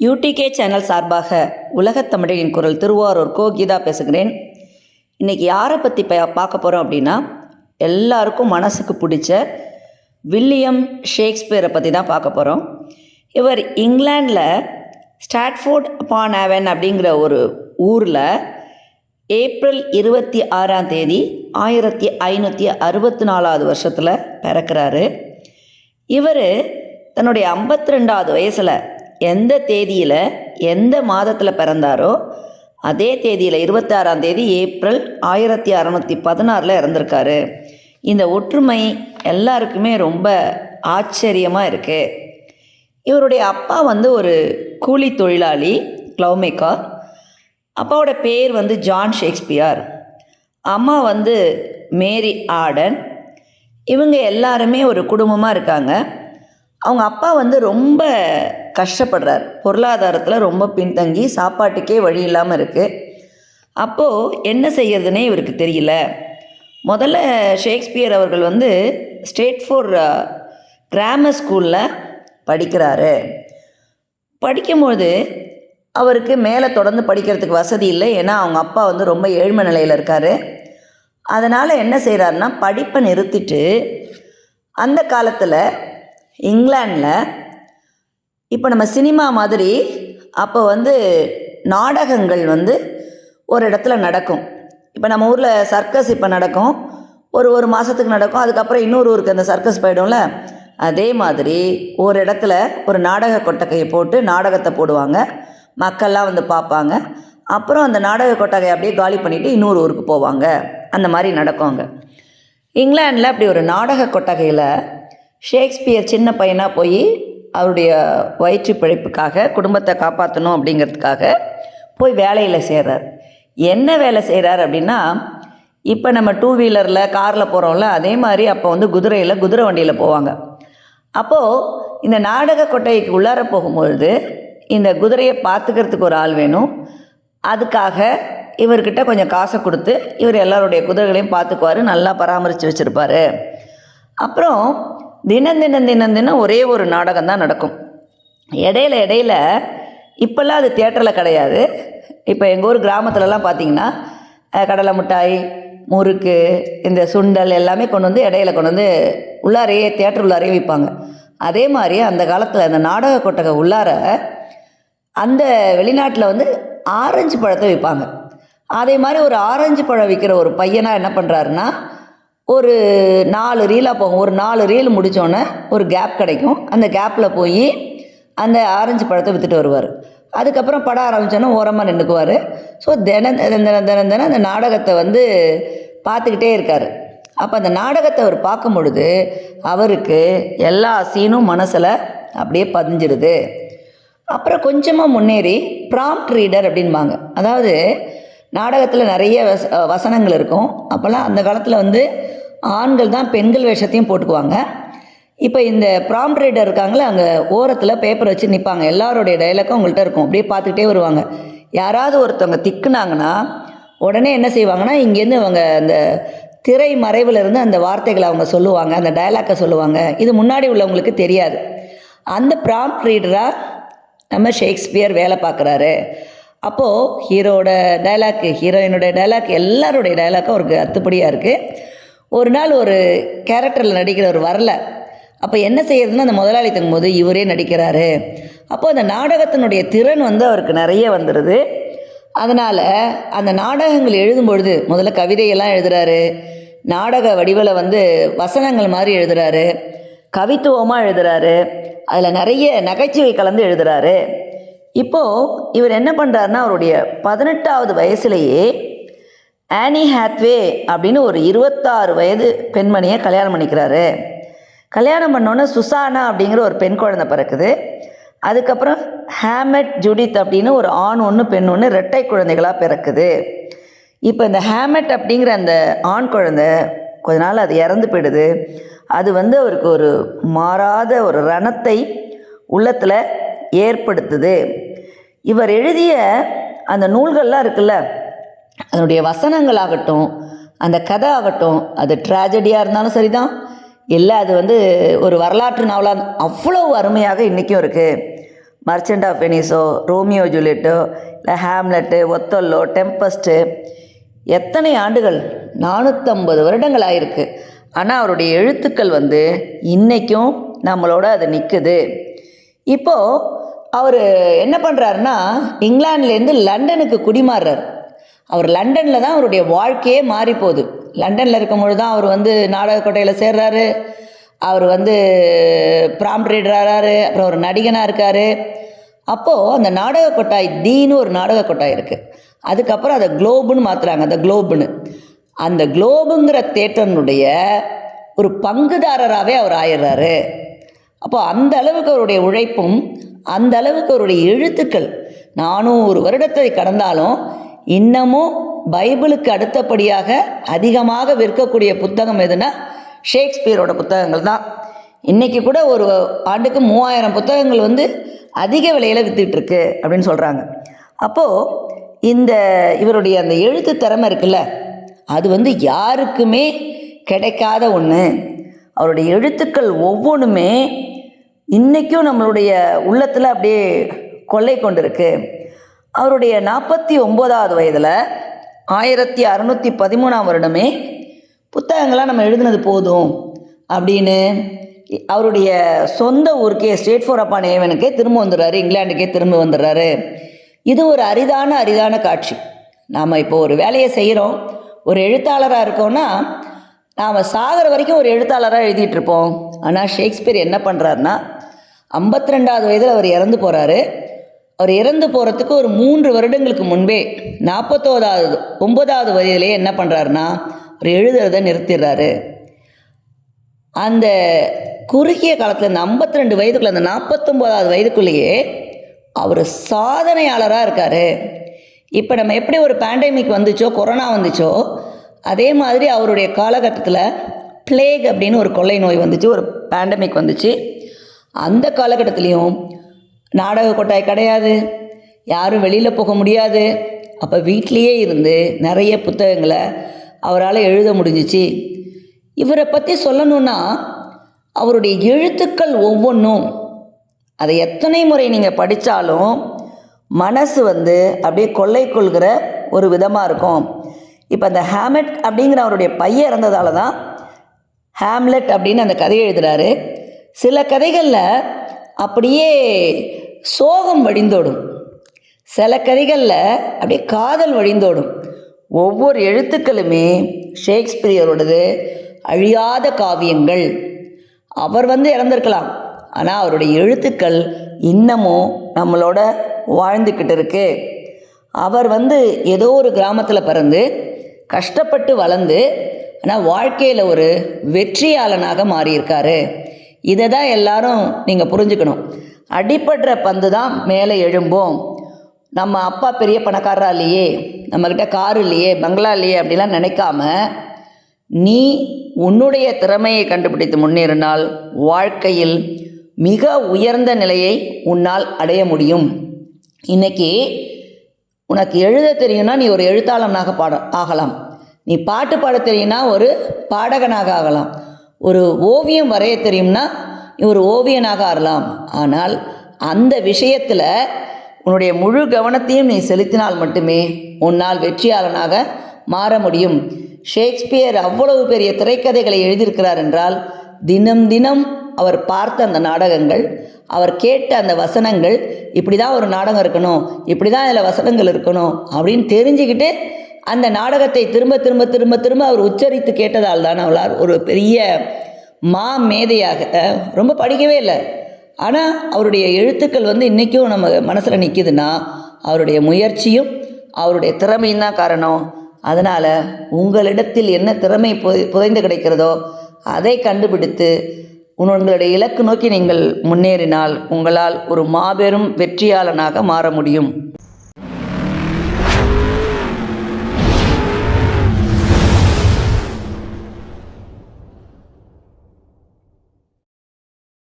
UDK channel சார்பாக உலகத் தமிழரின் குரல் திருவாரூர் கோ கீதா பேசுகிறேன். இன்றைக்கி யாரை பற்றி ப பார்க்க போகிறோம் அப்படின்னா எல்லாருக்கும் மனசுக்கு பிடிச்ச வில்லியம் ஷேக்ஸ்பியரை பற்றி தான் பார்க்க போகிறோம் இவர் இங்கிலாண்டில் ஸ்டாட்ஃபோர்ட் அப்பான் ஆவன் அப்படிங்கிற ஒரு ஊரில் ஏப்ரல் இருபத்தி ஆறாம் தேதி ஆயிரத்தி ஐநூற்றி அறுபத்தி நாலாவது வருஷத்தில் பிறக்கிறாரு. இவர் தன்னுடைய ஐம்பத்தி ரெண்டாவது வயசில் எந்த தேதியில் எந்த மாதத்தில் பிறந்தாரோ அதே தேதியில் இருபத்தாறாம் தேதி ஏப்ரல் ஆயிரத்தி அறநூற்றி பதினாறில் இறந்துருக்காரு. இந்த ஒற்றுமை எல்லாருக்குமே ரொம்ப ஆச்சரியமாக இருக்குது இவருடைய அப்பா வந்து ஒரு கூலி தொழிலாளி க்ளவுமேக்கர் அப்பாவோட பேர் வந்து ஜான் ஷேக்ஸ்பியர். அம்மா வந்து மேரி ஆடன் இவங்க எல்லாருமே ஒரு குடும்பமாக இருக்காங்க. அவங்க அப்பா வந்து ரொம்ப கஷ்டப்படுறார். பொருளாதாரத்தில் ரொம்ப பின்தங்கி சாப்பாட்டுக்கே வழி இல்லாமல் இருக்குது அப்போது என்ன செய்யறதுனே இவருக்கு தெரியல. முதல்ல ஷேக்ஸ்பியர் அவர்கள் வந்து ஸ்டேட் ஃபோர் கிராமர் ஸ்கூலில் படிக்கிறாரு. படிக்கும்போது அவருக்கு மேலே தொடர்ந்து படிக்கிறதுக்கு வசதி இல்லை. ஏன்னா அவங்க அப்பா வந்து ரொம்ப ஏழ்மை நிலையில் இருக்கார். அதனால் என்ன செய்கிறாருன்னா படிப்பை நிறுத்திட்டு அந்த காலத்தில் இங்கிலாண்டில் இப்போ நம்ம சினிமா மாதிரி அப்போ வந்து நாடகங்கள் வந்து ஒரு இடத்துல நடக்கும். இப்போ நம்ம ஊரில் சர்க்கஸ் இப்போ நடக்கும். ஒரு ஒரு மாதத்துக்கு நடக்கும். அதுக்கப்புறம் இன்னொரு ஊருக்கு அந்த சர்க்கஸ் போயிடும்ல? அதே மாதிரி ஒரு இடத்துல ஒரு நாடக கொட்டகையை போட்டு நாடகத்தை போடுவாங்க. மக்கள்லாம் வந்து பார்ப்பாங்க. அப்புறம் அந்த நாடக கொட்டகையை அப்படியே காலி பண்ணிவிட்டு இன்னொரு ஊருக்கு போவாங்க. அந்த மாதிரி நடக்கும் அங்கே. இங்கிலாண்டில் அப்படி ஒரு நாடக கொட்டகையில் ஷேக்ஸ்பியர் சின்ன பையனாக போய் அவருடைய வயிற்று பிழைப்புக்காக குடும்பத்தை காப்பாற்றணும் அப்படிங்கிறதுக்காக போய் வேலையில் சேர்றார். என்ன வேலை செய்கிறார் அப்படின்னா இப்போ நம்ம டூ வீலரில் காரில் போகிறோம்ல அதே மாதிரி அப்போ வந்து குதிரையில் குதிரை வண்டியில் போவாங்க. அப்போது இந்த நாடக கொட்டைக்கு உள்ளார போகும்பொழுது இந்த குதிரையை பார்த்துக்கிறதுக்கு ஒரு ஆள் வேணும். அதுக்காக இவர்கிட்ட கொஞ்சம் காசை கொடுத்து இவர் எல்லாருடைய குதிரைகளையும் பார்த்துக்குவார் நல்லா பராமரித்து வச்சுருப்பார். அப்புறம் தினம் தினம் தினம் தினம் ஒரே ஒரு நாடகம் தான் நடக்கும். இடையில இடையில இப்போல்லாம் அது தேட்டரில் கிடையாது. இப்போ எங்கள் ஊர் கிராமத்துலலாம் பார்த்தீங்கன்னா கடலை மிட்டாய் முறுக்கு இந்த சுண்டல் எல்லாமே கொண்டு வந்து இடையில கொண்டு வந்து உள்ளாரையே தேட்டர் உள்ளாரையே விற்பாங்க அதே மாதிரி அந்த காலத்தில் அந்த நாடக கொட்டகை உள்ளார அந்த வெளிநாட்டில் வந்து ஆரஞ்சு பழத்தை விற்பாங்க அதே மாதிரி ஒரு ஆரஞ்சு பழம் விற்கிற ஒரு பையனாக என்ன பண்ணுறாருன்னா ஒரு நாலு ரீலாக போகும். ஒரு நாலு ரீல் முடித்தோன்னே ஒரு கேப் கிடைக்கும். அந்த கேப்பில் போய் அந்த ஆரஞ்சு பழத்தை விற்றுட்டு வருவார். அதுக்கப்புறம் படம் ஆரம்பித்தோன்னே ஓரமாக நின்றுக்குவார் ஸோ தினம் தினம் தினம் தினம் தினம் அந்த நாடகத்தை வந்து பார்த்துக்கிட்டே இருக்கார். அப்போ அந்த நாடகத்தை அவர் பார்க்கும் பொழுது அவருக்கு எல்லா சீனும் மனசில் அப்படியே பதிஞ்சிருது. அப்புறம் கொஞ்சமாக முன்னேறி ப்ராம்ப்ட் ரீடர் அப்படின்பாங்க. அதாவது நாடகத்தில் நிறைய வச வசனங்கள் இருக்கும். அப்போல்லாம் அந்த காலத்தில் வந்து ஆண்கள் தான் பெண்கள் வேஷத்தையும் போட்டுக்குவாங்க. இப்போ இந்த ப்ராம்ப்ட் ரீடர் இருக்காங்களே அங்கே ஓரத்தில் பேப்பர் வச்சு நிற்பாங்க எல்லாருடைய டைலாக்கும் உங்கள்கிட்ட இருக்கும். அப்படியே பார்த்துக்கிட்டே வருவாங்க. யாராவது ஒருத்தவங்க திக்குனாங்கன்னா உடனே என்ன செய்வாங்கன்னா இங்கேருந்து அவங்க அந்த திரை மறைவிலிருந்து அந்த வார்த்தைகளை அவங்க சொல்லுவாங்க அந்த டயலாக்கை சொல்லுவாங்க. இது முன்னாடி உள்ளவங்களுக்கு தெரியாது. அந்த ப்ராம்ப்ட் ரீடராக நம்ம ஷேக்ஸ்பியர் வேலை பார்க்குறாரு. அப்போது ஹீரோட டைலாக்கு ஹீரோயினோட டைலாக் எல்லாருடைய டைலாக்கும் அவருக்கு அத்துப்படியாக இருக்குது ஒரு நாள் ஒரு கேரக்டரில் நடிக்கிறவர் வரல. அப்போ என்ன செய்யறதுன்னு அந்த முதலாளி தங்கும்போது இவரே நடிக்கிறாரு. அப்போது அந்த நாடகத்தினுடைய திறன் வந்து அவருக்கு நிறைய வந்துடுது அதனால் அந்த நாடகங்கள் எழுதும் பொழுது முதல்ல கவிதையெல்லாம் எழுதுறாரு. நாடக வடிவில் வந்து வசனங்கள் மாதிரி எழுதுறாரு. கவித்துவமாக எழுதுறாரு. அதில் நிறைய நகைச்சுவை கலந்து எழுதுறாரு. இப்போது இவர் என்ன பண்ணுறாருன்னா அவருடைய பதினெட்டாவது வயசுலேயே ஆனி ஹாத்வே அப்படின்னு ஒரு இருபத்தாறு வயது பெண்மணியை கல்யாணம் பண்ணிக்கிறாரு. கல்யாணம் பண்ணோன்னே சுசானா அப்படிங்கிற ஒரு பெண் குழந்தை பிறக்குது. அதுக்கப்புறம் ஹேமட் ஜுடித் அப்படின்னு ஒரு ஆண் ஒன்று பெண் ஒன்று ரெட்டை குழந்தைகளாக பிறக்குது. இப்போ இந்த ஹேமட் அப்படிங்கிற அந்த ஆண் குழந்தை கொஞ்ச நாள் அது இறந்து போயிடுது. அது வந்து அவருக்கு ஒரு மாறாத ஒரு ரணத்தை உள்ளத்தில் ஏற்படுத்துது. இவர் எழுதிய அந்த நூல்கள்லாம் இருக்குல்ல அதனுடைய வசனங்கள் ஆகட்டும் அந்த கதை ஆகட்டும் அது ட்ராஜடியாக இருந்தாலும் சரிதான். இல்லை அது வந்து ஒரு வரலாற்று நாவலாக அவ்வளோ அருமையாக இன்றைக்கும் இருக்குது மர்ச்சன்ட் ஆஃப் வெனிஸோ ரோமியோ ஜூலியட்டோ இல்லை ஹேம்லெட்டு ஒத்தல்லோ டெம்பஸ்ட்டு எத்தனை ஆண்டுகள்? நானூற்றம்பது வருடங்கள் ஆயிருக்கு. ஆனால் அவருடைய எழுத்துக்கள் வந்து இன்றைக்கும் நம்மளோட அது நிற்குது இப்போது அவர் என்ன பண்ணுறாருன்னா இங்கிலாந்துலேருந்து லண்டனுக்கு குடிமாறுறார். அவர் லண்டனில் தான் அவருடைய வாழ்க்கையே மாறி போகுது. லண்டனில் இருக்கும் பொழுது தான் அவர் வந்து நாடகக்கோட்டையில் சேர்றாரு. அவர் வந்து ப்ராம்ட் ரீடராகிறாரு அப்புறம் ஒரு நடிகனாக இருக்கார். அப்போது அந்த நாடக கொட்டாய் தீன்னு ஒரு நாடக கொட்டாய் இருக்குது அதுக்கப்புறம் அதை குளோபுன்னு மாற்றுறாங்க அந்த குளோபுன்னு அந்த குளோபுங்கிற தேட்டனுடைய ஒரு பங்குதாரராகவே அவர் ஆயிடுறாரு. அப்போ அந்த அளவுக்கு அவருடைய உழைப்பும் அந்த அளவுக்கு அவருடைய எழுத்துக்கள். நானும் ஒரு வருடத்தை கடந்தாலும் இன்னமும் பைபிளுக்கு அடுத்தபடியாக அதிகமாக விற்கக்கூடிய புத்தகம் எதுனா ஷேக்ஸ்பியரோட புத்தகங்கள் தான். இன்றைக்கி கூட ஒரு ஆண்டுக்கு மூவாயிரம் புத்தகங்கள் வந்து அதிக விலையில் வித்துட்ருக்கு அப்படின்னு சொல்கிறாங்க அப்போது இந்த இவருடைய அந்த எழுத்து திறமை இருக்குல்ல அது வந்து யாருக்குமே கிடைக்காத ஒன்று அவருடைய எழுத்துக்கள் ஒவ்வொன்றுமே இன்றைக்கும் நம்மளுடைய உள்ளத்தில் அப்படியே கொள்ளை கொண்டிருக்கு. அவருடைய நாற்பத்தி ஒம்போதாவது வயதில் ஆயிரத்தி அறநூற்றி பதிமூணாம் வருடமே புத்தகங்களாக நம்ம எழுதுனது போதும் அப்படின்னு அவருடைய சொந்த ஊருக்கே ஸ்டேட் ஃபோர் அப்பான் ஏவனுக்கே திரும்ப வந்துடுறாரு. இங்கிலாந்துக்கே திரும்ப வந்துடுறாரு. இது ஒரு அரிதான அரிதான காட்சி. நாம் இப்போ ஒரு வேலையை செய்கிறோம் ஒரு எழுத்தாளராக இருக்கோம்னா நாம் சாகிற வரைக்கும் ஒரு எழுத்தாளராக எழுதிட்டுருப்போம் ஆனால் ஷேக்ஸ்பியர் என்ன பண்ணுறாருன்னா ஐம்பத்தி ரெண்டாவது வயதில் அவர் இறந்து போகிறாரு அவர் இறந்து போகிறதுக்கு ஒரு மூன்று வருடங்களுக்கு முன்பே நாற்பத்தோதாவது ஒன்பதாவது வயதிலே என்ன பண்ணுறாருன்னா அவர் எழுதுறதை நிறுத்திடுறாரு. அந்த குறுகிய காலத்தில் இந்த ஐம்பத்தி ரெண்டு வயதுக்குள்ளே அந்த நாற்பத்தொம்போதாவது வயதுக்குள்ளேயே அவர் சாதனையாளராக இருக்கார். இப்போ நம்ம எப்படி ஒரு பேண்டமிக் வந்துச்சோ கொரோனா வந்துச்சோ அதே மாதிரி அவருடைய காலகட்டத்தில் பிளேக் அப்படின்னு ஒரு கொள்ளை நோய் வந்துச்சு ஒரு பேண்டமிக் வந்துச்சு. அந்த காலகட்டத்துலேயும் நாடக கொட்டாய் கிடையாது. யாரும் வெளியில் போக முடியாது. அப்போ வீட்லேயே இருந்து நிறைய புத்தகங்களை அவரால் எழுத முடிஞ்சிச்சு. இவரை பற்றி சொல்லணுன்னா அவருடைய எழுத்துக்கள் ஒவ்வொன்றும். அதை எத்தனை முறை நீங்கள் படித்தாலும் மனசு வந்து அப்படியே கொள்ளை கொள்கிற ஒரு விதமாக இருக்கும். இப்போ அந்த ஹேமெட் அப்படிங்கிற அவருடைய பையன் இறந்ததால தான் ஹேம்லெட் அப்படின்னு அந்த கதையை எழுதுகிறாரு சில கதைகளில் அப்படியே சோகம் வழிந்தோடும் சில கதைகளில் அப்படியே காதல் வழிந்தோடும் ஒவ்வொரு எழுத்துக்களுமே ஷேக்ஸ்பியரோடது அழியாத காவியங்கள். அவர் வந்து இறந்திருக்கலாம். ஆனால் அவருடைய எழுத்துக்கள் இன்னமும் நம்மளோட வாழ்ந்துக்கிட்டு இருக்கு. அவர் வந்து ஏதோ ஒரு கிராமத்தில் பிறந்து கஷ்டப்பட்டு வளர்ந்து ஆனால் வாழ்க்கையில் ஒரு வெற்றியாளனாக மாறியிருக்காரு. இதை தான் எல்லாரும் நீங்கள் புரிஞ்சுக்கணும். அடிப்படுற பந்து தான் மேலே எழும்போம். நம்ம அப்பா பெரிய பணக்காரரா இல்லையே நம்மக்கிட்ட கார் இல்லையே பங்களா இல்லையே அப்படிலாம் நினைக்காம நீ உன்னுடைய திறமையை கண்டுபிடித்து முன்னேறினால் வாழ்க்கையில் மிக உயர்ந்த நிலையை உன்னால் அடைய முடியும். இன்னைக்கு உனக்கு எழுத தெரியும்னா நீ ஒரு எழுத்தாளனாக பாட ஆகலாம். நீ பாட்டு பாட தெரியும்னா ஒரு பாடகனாக ஆகலாம். ஒரு ஓவியம் வரைய தெரியும்னா நீ ஒரு ஓவியனாக ஆறலாம். ஆனால் அந்த விஷயத்தில் உன்னுடைய முழு கவனத்தையும் நீ செலுத்தினால் மட்டுமே உன்னால் வெற்றியாளனாக மாற முடியும். ஷேக்ஸ்பியர் அவ்வளவு பெரிய திரைக்கதைகளை எழுதியிருக்கிறார் என்றால் தினம் தினம் அவர் பார்த்த அந்த நாடகங்கள் அவர் கேட்ட அந்த வசனங்கள் இப்படி தான் ஒரு நாடகம் இருக்கணும் இப்படி தான் அதில் வசனங்கள் இருக்கணும் அப்படின்னு தெரிஞ்சுக்கிட்டு அந்த நாடகத்தை திரும்ப திரும்ப திரும்ப திரும்ப அவர் உச்சரித்து கேட்டதால் தான் அவளார் ஒரு பெரிய மா மேதையாக ரொம்ப படிக்கவே இல்லை. ஆனால் அவருடைய எழுத்துக்கள் வந்து இன்றைக்கும் நம்ம மனசில் நிற்கிதுன்னா அவருடைய முயற்சியும் அவருடைய திறமையும் தான் காரணம். அதனால் உங்களிடத்தில் என்ன திறமை புதை புதைந்து கிடைக்கிறதோ அதை கண்டுபிடித்து உங்களுடைய இலக்கு நோக்கி நீங்கள் முன்னேறினால் உங்களால் ஒரு மாபெரும் வெற்றியாளனாக மாற முடியும்.